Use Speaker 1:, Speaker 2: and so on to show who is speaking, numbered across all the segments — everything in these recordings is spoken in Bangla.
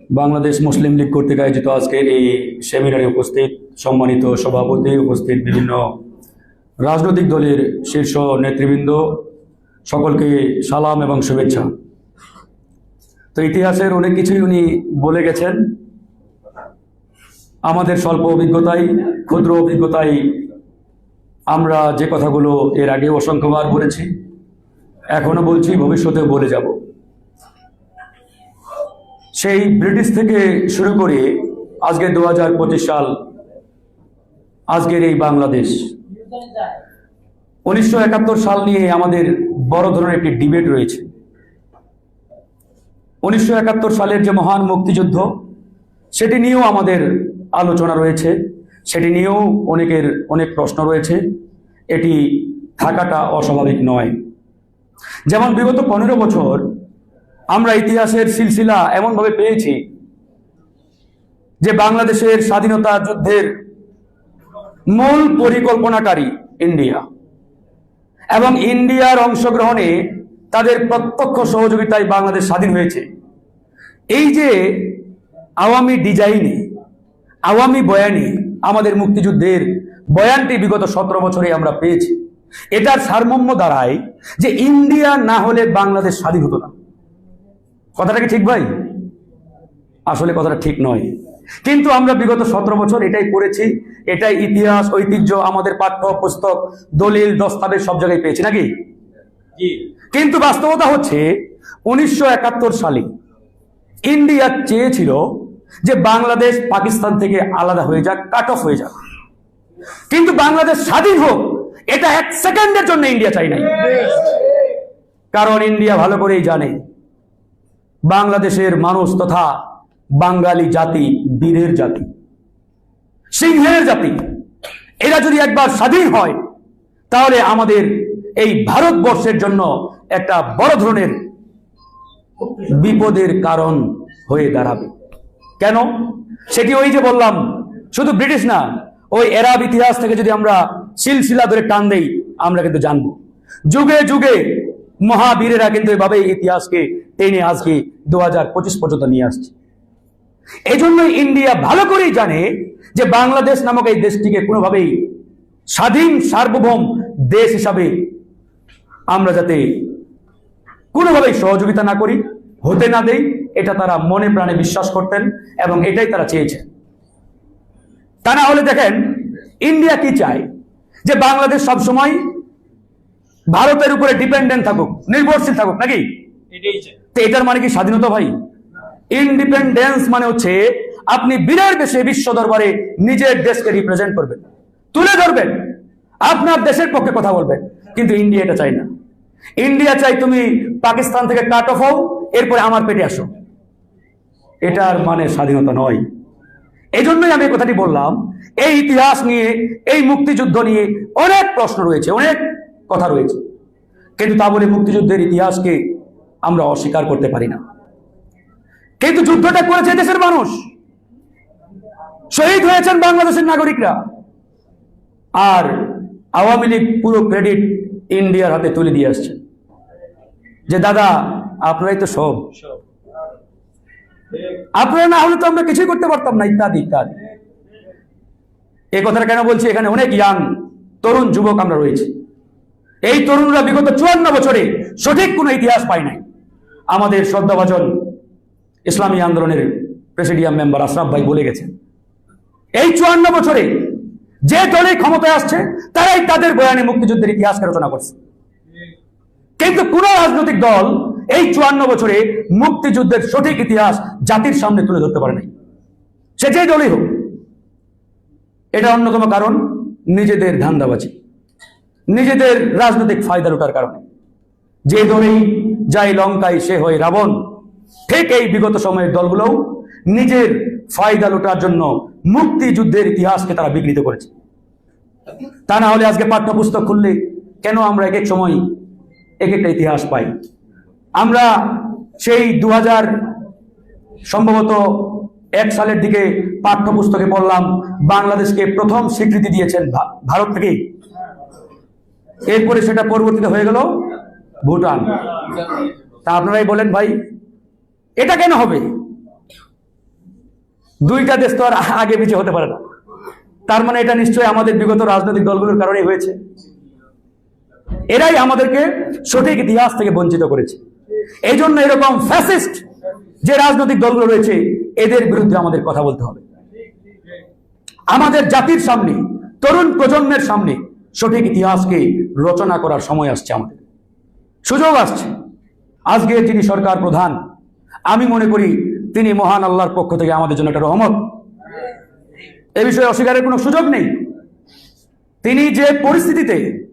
Speaker 1: বাংলাদেশ মুসলিম লীগ কর্তৃক আয়োজিত আজকের এই সেমিনারে উপস্থিত সম্মানিত সভাপতি, উপস্থিত বিভিন্ন রাজনৈতিক দলের শীর্ষ নেতৃবৃন্দ, সকলকে সালাম এবং শুভেচ্ছা। তো ইতিহাসের অনেক কিছুই উনি বলে গেছেন। আমাদের স্বল্প অভিজ্ঞতাই, ক্ষুদ্র অভিজ্ঞতায় আমরা যে কথাগুলো এর আগে অসংখ্যবার বলেছি, এখনও বলছি, ভবিষ্যতেও বলে যাব। সেই ব্রিটিশ থেকে শুরু করে আজকে দু হাজার পঁচিশ সাল আজকের এই বাংলাদেশ। উনিশশো একাত্তর সাল নিয়ে আমাদের বড় ধরনের একটি ডিবেট রয়েছে। উনিশশো একাত্তর সালের যে মহান মুক্তিযুদ্ধ, সেটি নিয়েও আমাদের আলোচনা রয়েছে। সেটি নিয়েও অনেকের অনেক প্রশ্ন রয়েছে। এটি থাকাটা অস্বাভাবিক নয়। যেমন বিগত পনেরো বছর আমরা ইতিহাসের সিলসিলা এমনভাবে পেয়েছি যে বাংলাদেশের স্বাধীনতা যুদ্ধের মূল পরিকল্পনাকারী ইন্ডিয়া। এবং ইন্ডিয়ার অংশগ্রহণে তাদের প্রত্যক্ষ সহযোগিতায় বাংলাদেশ স্বাধীন হয়েছে। এই যে আওয়ামী ডিজাইনে, আওয়ামী বয়ানে আমাদের মুক্তিযুদ্ধের বয়ানটি বিগত সতেরো বছরে আমরা পেয়েছি, এটার সারমম্য দাঁড়ায় যে ইন্ডিয়া না হলে বাংলাদেশ স্বাধীন হতো না। কথাটা কি ঠিক ভাই? আসলে কথাটা ঠিক নয়। কিন্তু আমরা বিগত সতেরো বছর এটাই করেছি এটাই ইতিহাস ঐতিহ্য আমাদের পাঠ্য পুস্তক দলিল দস্তাবেজ সব জায়গায় পেয়েছি নাকি? কিন্তু বাস্তবতা হচ্ছে উনিশশো একাত্তর সালে ইন্ডিয়া চেয়েছিল যে বাংলাদেশ পাকিস্তান থেকে আলাদা হয়ে যাক কাট অফ হয়ে যাক। কিন্তু বাংলাদেশ স্বাধীন হোক এটা এক সেকেন্ডের জন্য ইন্ডিয়া চাই নাই। কারণ ইন্ডিয়া ভালো করেই জানে বাংলাদেশের মানুষ তথা বাঙালি জাতি বীরের জাতি, সিংহের জাতি, এরা যদি একবার স্বাধীন হয়, তাহলে আমাদের এই ভারতবর্ষের জন্য একটা বড় ধরনের বিপদের কারণ হয়ে দাঁড়াবে। কেন? সেটি ওই যে বললাম, শুধু ব্রিটিশ না, ওই এরাব ইতিহাস থেকে যদি আমরা সিলসিলা ধরে টান দেই, আমরা কিন্তু জানব। যুগে যুগে মহাবীরেরা কিন্তু এভাবে ইতিহাসকে টেনে আজকে দু হাজার পঁচিশ পর্যন্ত নিয়ে আসছে। এই ইন্ডিয়া ভালো করেই জানে যে বাংলাদেশ নামক এই দেশটিকে কোনোভাবেই স্বাধীন, সার্বভৌম দেশ হিসাবে আমরা যাতে কোনোভাবেই সহযোগিতা না করি, হতে না দেই, এটা তারা মনে প্রাণে বিশ্বাস করতেন এবং এটাই তারা চেয়েছেন। তা না হলে দেখেন, ইন্ডিয়া কি চায়? যে বাংলাদেশ সবসময় ভারতের উপরে ডিপেন্ডেন্ট থাকুক নির্ভরশীল থাকুক নাকি? তো এটার মানে কি স্বাধীনতা ভাই? ইন্ডিপেন্ডেন্স মানে হচ্ছে আপনি বীরের দেশে বিশ্ব দরবারে নিজের দেশকে রিপ্রেজেন্ট করবেন তুলে ধরবেন আপনার দেশের পক্ষে কথা বলবেন কিন্তু ইন্ডিয়া এটা চাই না। ইন্ডিয়া চাই তুমি পাকিস্তান থেকে কাট অফ হও এরপরে আমার পেটে আসো। এটার মানে স্বাধীনতা নয়। এই জন্যই আমি কথাটি বললাম এই ইতিহাস নিয়ে এই মুক্তিযুদ্ধ নিয়ে অনেক প্রশ্ন রয়েছে অনেক কথা রয়েছে। কিন্তু তা বলে মুক্তিযুদ্ধের ইতিহাসকে আমরা অস্বীকার করতে পারি না। কিন্তু যুদ্ধটা করেছে দেশের মানুষ। শহীদ হয়েছেন বাংলাদেশের নাগরিকরা। আর আওয়ামী লীগ পুরো ক্রেডিট ইন্ডিয়ার হাতে তুলে দিয়ে আসছে। যে, দাদা, আপনারাই তো সব। আপনারা না হলে তো আমরা কিছুই করতে পারতাম না। ইত্যাদি ইত্যাদি। এই কথাটা কেন বলছি? এখানে অনেক ইয়াং তরুণ যুবক আমরা রয়েছি। এই তরুণরা বিগত চুয়ান্ন বছরে সঠিক কোনো ইতিহাস পায় নাই। আমাদের শ্রদ্ধাভাজন ইসলামী আন্দোলনের প্রেসিডিয়াম মেম্বার আশরাফ ভাই বলে গেছেন, এই চুয়ান্ন বছরে যে দলে ক্ষমতায় আসছে, তারাই তাদের বয়ানে মুক্তিযুদ্ধের ইতিহাসকে রচনা করছে। কিন্তু কোন রাজনৈতিক দল এই চুয়ান্ন বছরে মুক্তিযুদ্ধের সঠিক ইতিহাস জাতির সামনে তুলে ধরতে পারে নাই। সে যে দলই হোক, এটা অন্যতম কারণ নিজেদের ধান্দাবাজি। নিজেদের রাজনৈতিক ফায়দা লুটার কারণে। যে ধরেই যাই লঙ্কায় সে হয় রাবণ, ঠিক এই বিগত সময়ের দলগুলোও নিজের ফায়দা লুটার জন্য মুক্তিযুদ্ধের ইতিহাসকে তারা বিকৃত করেছে। তা না হলে আজকে পাঠ্যপুস্তক খুললে কেন আমরা এক এক সময় এক একটা ইতিহাস পাই? আমরা সেই দু হাজার সম্ভবত এক সালের দিকে পাঠ্যপুস্তকে পড়লাম, বাংলাদেশকে প্রথম স্বীকৃতি দিয়েছেন ভারত থেকেই। এরপরে সেটা পরবর্তীতে হয়ে গেল ভুটান। তা আপনারাই বলেন ভাই, এটা কেন হবে? দুইটা দেশ তো আর আগে পিছিয়ে হতে পারে না। তার মানে এটা নিশ্চয়ই আমাদের বিগত রাজনৈতিক দলগুলোর কারণেই হয়েছে। এরাই আমাদেরকে সঠিক ইতিহাস থেকে বঞ্চিত করেছে। এই জন্য এরকম ফ্যাসিস্ট যে রাজনৈতিক দলগুলো রয়েছে, এদের বিরুদ্ধে আমাদের কথা বলতে হবে। আমাদের জাতির সামনে, তরুণ প্রজন্মের সামনে সঠিক ইতিহাসকে রচনা করার সময় আসছে আমাদের। সুযোগ আসছে। আজকে যিনি সরকার প্রধান, আমি মনে করি তিনি মহান আল্লাহর পক্ষ থেকে আমাদের জন্য একটা রহমত। এ বিষয়ে অস্বীকারের কোনো সুযোগ নেই। তিনি যে পরিস্থিতিতে,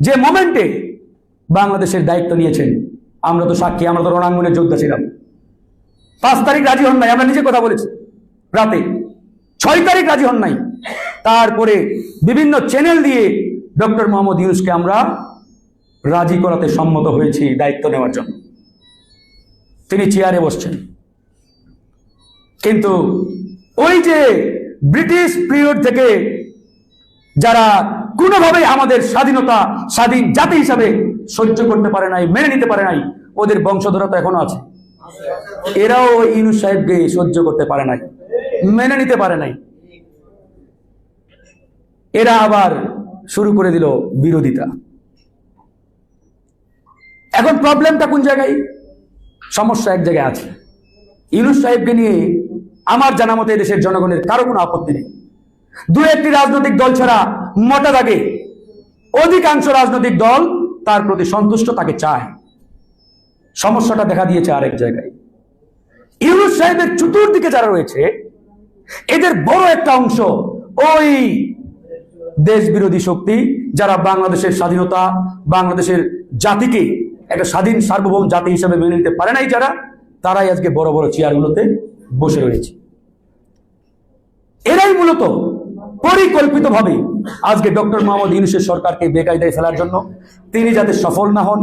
Speaker 1: যে মোমেন্টে বাংলাদেশের দায়িত্ব নিয়েছেন, আমরা তো সাক্ষী, আমরা তো রণাঙ্গনের যোদ্ধা ছিলাম। পাঁচ তারিখ রাজি হন নাই, আমরা নিজে কথা বলেছি রাতে। ছয় তারিখ রাজি হন নাই। তারপরে বিভিন্ন চ্যানেল দিয়ে ডক্টর মোহাম্মদ ইউনুসকে আমরা রাজি করাতে সম্মত হয়েছি দায়িত্ব নেওয়ার জন্য। তিনি চেয়ারে বসছেন। কিন্তু ওই যে ব্রিটিশ পিরিয়ড থেকে যারা কোনোভাবেই আমাদের স্বাধীনতা, স্বাধীন জাতি হিসাবে সহ্য করতে পারে নাই, মেনে নিতে পারে নাই, ওদের বংশধরা তো এখনও আছে। এরাও ইউনুস সাহেবকে সহ্য করতে পারে নাই, মেনে নিতে পারে নাই। এরা আবার শুরু করে দিল বিরোধিতা। এখন প্রবলেমটা কোন জায়গায়? সমস্যা এক জায়গায় আছে। ইউনুস সাহেবকে নিয়ে আমার জানা মতে দেশের জনগণের কারও কোনো আপত্তি নেই। দু একটি রাজনৈতিক দল ছাড়া মোটা দাগে অধিকাংশ রাজনৈতিক দল তার প্রতি সন্তুষ্ট তাকে চায়। সমস্যাটা দেখা দিয়েছে আরেক জায়গায়। ইউনুস সাহেবের চতুর্দিকে যারা রয়েছে, এদের বড় একটা অংশ ওই দেশ বিরোধী শক্তি যারা বাংলাদেশের স্বাধীনতা, বাংলাদেশের জাতিকে একটা স্বাধীন সার্বভৌম জাতি হিসেবে মেনে নিতে পারে নাই যারা, তারাই আজকে বড় বড় চেয়ারগুলোতে বসে রয়েছে। এরাই মূলত পরিকল্পিতভাবে আজকে ডক্টর মোহাম্মদ ইউনুসের সরকারকে বেকায়দায় ফেলার জন্য তিনি যাতে সফল না হন,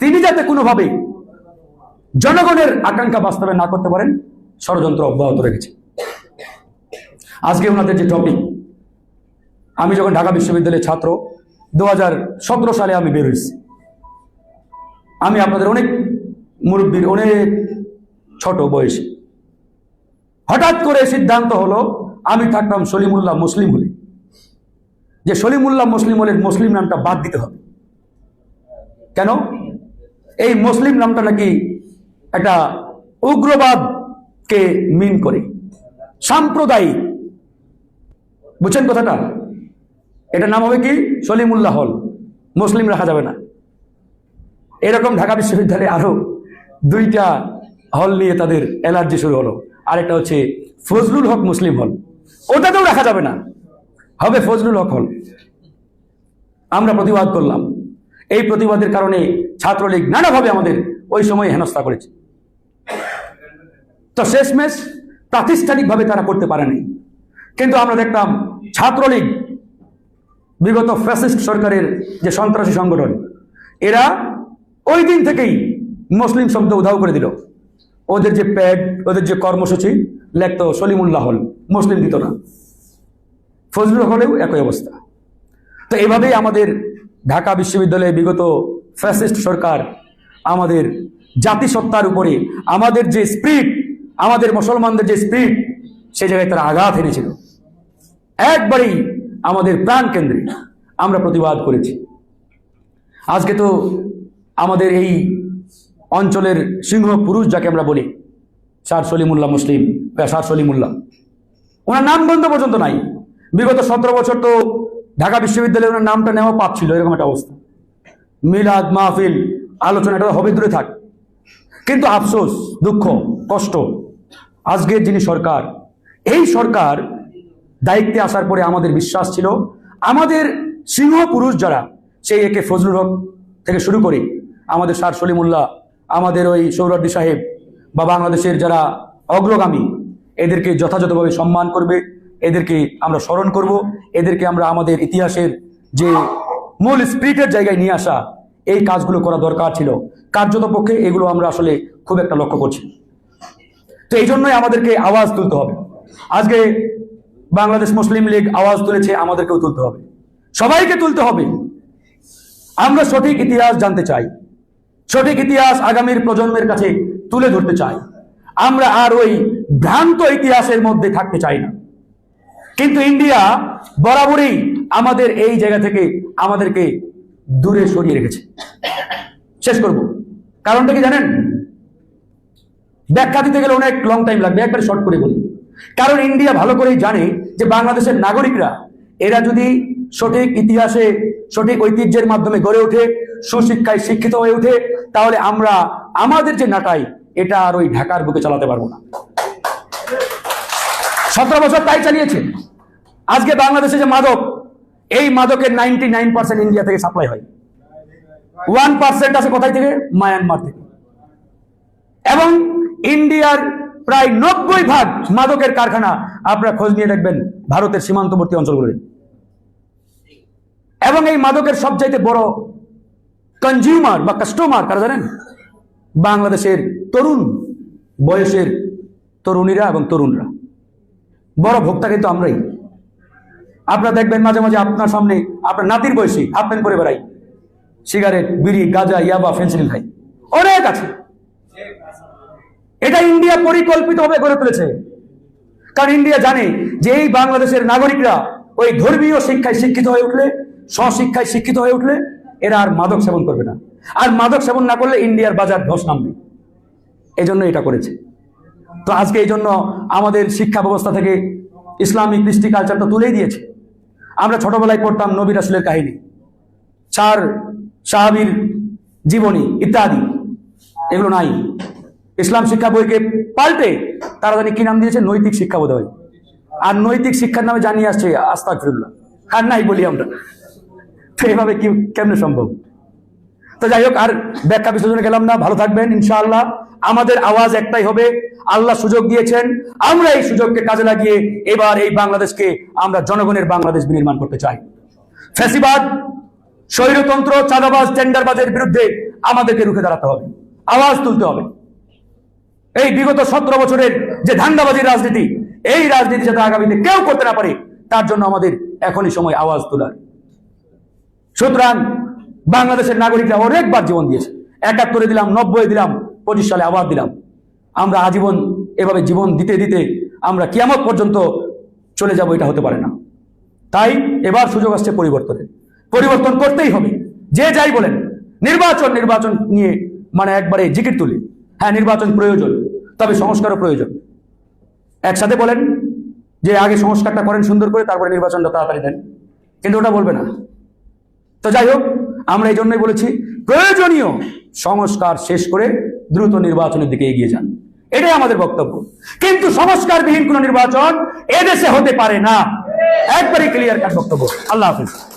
Speaker 1: তিনি যাতে কোনোভাবে জনগণের আকাঙ্ক্ষা বাস্তবে না করতে পারেন, ষড়যন্ত্র অব্যাহত রেখেছে। আজকে ওনাদের যে টপিক আমি যখন ঢাকা বিশ্ববিদ্যালয়ের ছাত্র দু হাজার সতেরো সালে আমি বের হয়েছি। আমি আপনাদের অনেক মুরব্বীর অনেক ছোট বয়সে। হঠাৎ করে সিদ্ধান্ত হলো, আমি থাকতাম সলিমুল্লাহ মুসলিম হলে। যে সলিমুল্লাহ মুসলিম হলে মুসলিম নামটা বাদ দিতে হবে। কেন? এই মুসলিম নামটা নাকি একটা উগ্রবাদকে মিন করে। সাম্প্রদায়িক। বুঝছেন কথাটা? এটা নাম হবে কি? সলিমুল্লাহ হল। মুসলিম রাখা যাবে না। এরকম ঢাকা বিশ্ববিদ্যালয়ে আরও দুইটা হল নিয়ে তাদের অ্যালার্জি শুরু হলো। আরেকটা হচ্ছে ফজলুল হক মুসলিম হল। ওটাতেও রাখা যাবে না। হবে ফজলুল হক হল। আমরা প্রতিবাদ করলাম। এই প্রতিবাদের কারণে ছাত্রলীগ নানাভাবে আমাদের ওই সময় হেনস্থা করেছে। তো শেষমেশ প্রাতিষ্ঠানিকভাবে তারা করতে পারেনি। কিন্তু আমরা দেখতাম ছাত্রলীগ বিগত ফ্যাসিস্ট সরকারের যে সন্ত্রাসী সংগঠন, এরা ওই দিন থেকেই মুসলিম শব্দ উধাও করে দিল। ওদের যে প্যাড, ওদের যে কর্মসূচি, লেখত সলিমুল্লাহ হল, মুসলিম দিত না। ফজলুল হলেও একই অবস্থা। তো এভাবেই আমাদের ঢাকা বিশ্ববিদ্যালয়ে বিগত ফ্যাসিস্ট সরকার আমাদের জাতিসত্তার উপরে, আমাদের যে স্পিরিট, আমাদের মুসলমানদের যে স্পিরিট সেই জায়গায় তারা আঘাত এনেছিল। একবারেই আমাদের প্রাণ কেন্দ্রে আমরা প্রতিবাদ করেছি। আজকে তো আমাদের এই অঞ্চলের সিংহ পুরুষ যাকে আমরা বলি, স্যার সলিমুল্লাহ মুসলিম, বা স্যার সলিমুল্লাহ, ওনার নাম বন্ধ পর্যন্ত নাই। বিগত সতেরো বছর তো ঢাকা বিশ্ববিদ্যালয়ে ওনার নামটা নেওয়া পাপ ছিল, এরকম একটা অবস্থা। মিলাদ মাহফিল আলোচনা এটা হবে দূরে থাক। কিন্তু আফসোস, দুঃখ, কষ্ট, আজকের যিনি সরকার, এই সরকার দায়িত্বে আসার পরে আমাদের বিশ্বাস ছিল, আমাদের সিংহ পুরুষ যারা, সেই একে ফজলুল হক থেকে শুরু করে আমাদের স্যার সলিমুল্লাহ, আমাদের ওই সৌরদ্দি সাহেব বা বাংলাদেশের যারা অগ্রগামী, এদেরকে যথাযথভাবে সম্মান করবে, এদেরকে আমরা স্মরণ করব, এদেরকে আমরা আমাদের ইতিহাসের যে মূল স্পিরিটের জায়গায় নিয়ে আসা এই কাজগুলো করা দরকার ছিল। কার্যত পক্ষে এগুলো আমরা আসলে খুব একটা লক্ষ্য করছি। তো এই জন্যই আমাদেরকে আওয়াজ তুলতে হবে। আজকে বাংলাদেশ মুসলিম লীগ আওয়াজ তুলেছে, আমাদেরকেও তুলতে হবে। সবাইকে তুলতে হবে। আমরা সঠিক ইতিহাস জানতে চাই। সঠিক ইতিহাস আগামীর প্রজন্মের কাছে তুলে ধরতে চাই। আমরা আর ওই ভ্রান্ত ইতিহাসের মধ্যে থাকতে চাই না। কিন্তু ইন্ডিয়া বরাবরই আমাদের এই জায়গা থেকে আমাদেরকে দূরে সরিয়ে রেখেছে। শেষ করব। কারণটা কি জানেন? ব্যাখ্যা দিতে গেলে অনেক লং টাইম লাগবে, একবারে শর্ট করে বলি। কারণ ইন্ডিয়া ভালো করেই জানে যে বাংলাদেশের নাগরিকরা, এরা যদি সঠিক ইতিহাসে, সঠিক ঐতিহ্যের মাধ্যমে গড়ে ওঠে, সুশিক্ষায় শিক্ষিত হয়ে ওঠে, তাহলে আমরা আমাদের যে নাটাই, এটা আর ওই ঢাকার বুকে চালাতে পারব না। সতেরো বছর তাই চালিয়েছে। আজকে বাংলাদেশে যে মাদক, এই মাদকের নাইনটি নাইন পার্সেন্ট ইন্ডিয়া থেকে সাপ্লাই হয়। ওয়ান পার্সেন্ট আছে কোথায় থেকে? মায়ানমার থেকে। এবং ইন্ডিয়ার প্রায় নব্বই ভাগ মাদকের কারখানা আপনারা খোঁজ নিয়ে দেখবেন ভারতের সীমান্তবর্তী অঞ্চলগুলোতে এবং এই মাদকের সবচাইতে বড় কনজিউমার বা কাস্টমার কারা জানেন? বাংলাদেশের তরুণ, বয়সের তরুণীরা এবং তরুণরা। বড় ভোক্তা কিন্তু আমরাই। আপনারা দেখবেন মাঝে মাঝে আপনার সামনে আপনার নাতির বয়সী, হাফ প্যান্ট পরে বেড়াই সিগারেট, বিড়ি, গাঁজা, ইয়াবা ফেন্সিল খাই অনেক আছে। এটা ইন্ডিয়া পরিকল্পিতভাবে গড়ে তুলেছে। কারণ ইন্ডিয়া জানে যে এই বাংলাদেশের নাগরিকরা ওই ধর্মীয় শিক্ষায় শিক্ষিত হয়ে উঠলে, স্বশিক্ষায় শিক্ষিত হয়ে উঠলে এরা আর মাদক সেবন করবে না। আর মাদক সেবন না করলে ইন্ডিয়ার বাজার ধস নামবে। এই জন্য এটা করেছে। তো আজকে এই জন্য আমাদের শিক্ষা ব্যবস্থা থেকে ইসলামিক কৃষ্টি কালচারটা তুলেই দিয়েছে। আমরা ছোটবেলায় পড়তাম নবী রাসুলের কাহিনী। চার সাহাবীর জীবনী ইত্যাদি। এগুলো নাই। ইসলাম শিক্ষা বইকে পাল্টে তারা জানি কি নাম দিয়েছে? নৈতিক শিক্ষা বোধ হয়। আর নৈতিক শিক্ষার নামে জানিয়ে আসছে আস্তাক ফিরুল্লাহ আর নাই বলি আমরা। তো এভাবে কি কেমনে সম্ভব? তো যাই হোক, আর ব্যাখ্যা বিশ্লেষণে গেলাম না, ভালো থাকবেন, ইনশাআল্লাহ। আমাদের আওয়াজ একটাই হবে, আল্লাহ সুযোগ দিয়েছেন, আমরা এই সুযোগকে কাজে লাগিয়ে এবার এই বাংলাদেশকে আমরা জনগণের বাংলাদেশ বিনির্মাণ করতে চাই। ফ্যাসিবাদ, স্বৈরতন্ত্র, চাঁদাবাজ, টেন্ডারবাজের বিরুদ্ধে আমাদেরকে রুখে দাঁড়াতে হবে। আওয়াজ তুলতে হবে। এই বিগত সতেরো বছরের যে ধান্দাবাজির রাজনীতি, এই রাজনীতি যাতে আগামীতে কেউ করতে না পারে, তার জন্য আমাদের এখনই সময় আওয়াজ তোলার। সুতরাং বাংলাদেশের নাগরিকরা অনেকবার জীবন দিয়েছে। একাত্তরে দিলাম, নব্বই দিলাম, পঁচিশ সালে আবার দিলাম। আমরা আজীবন এভাবে জীবন দিতে দিতে আমরা কিয়ামত পর্যন্ত চলে যাব, এটা হতে পারে না। তাই এবার সুযোগ আসছে পরিবর্তনের। পরিবর্তন করতেই হবে। যে যাই বলেন, নির্বাচন নির্বাচন নিয়ে মানে একবারে জিকির তুলি। হ্যাঁ নির্বাচন প্রয়োজন। তবে সংস্কারও প্রয়োজন। একসাথে বলেন যে আগে সংস্কারটা করেন সুন্দর করে, তারপরে নির্বাচনটা তাড়াতাড়ি দেন। কিন্তু ওটা বলবে না। তো যাই হোক, আমরা এই জন্যই বলেছি, প্রয়োজনীয় সংস্কার শেষ করে দ্রুত নির্বাচনের দিকে এগিয়ে যান। এটাই আমাদের বক্তব্য। কিন্তু সংস্কারবিহীন কোন নির্বাচন এদেশে হতে পারে না। একবারে ক্লিয়ার কাট বক্তব্য। আল্লাহ হাফিজ।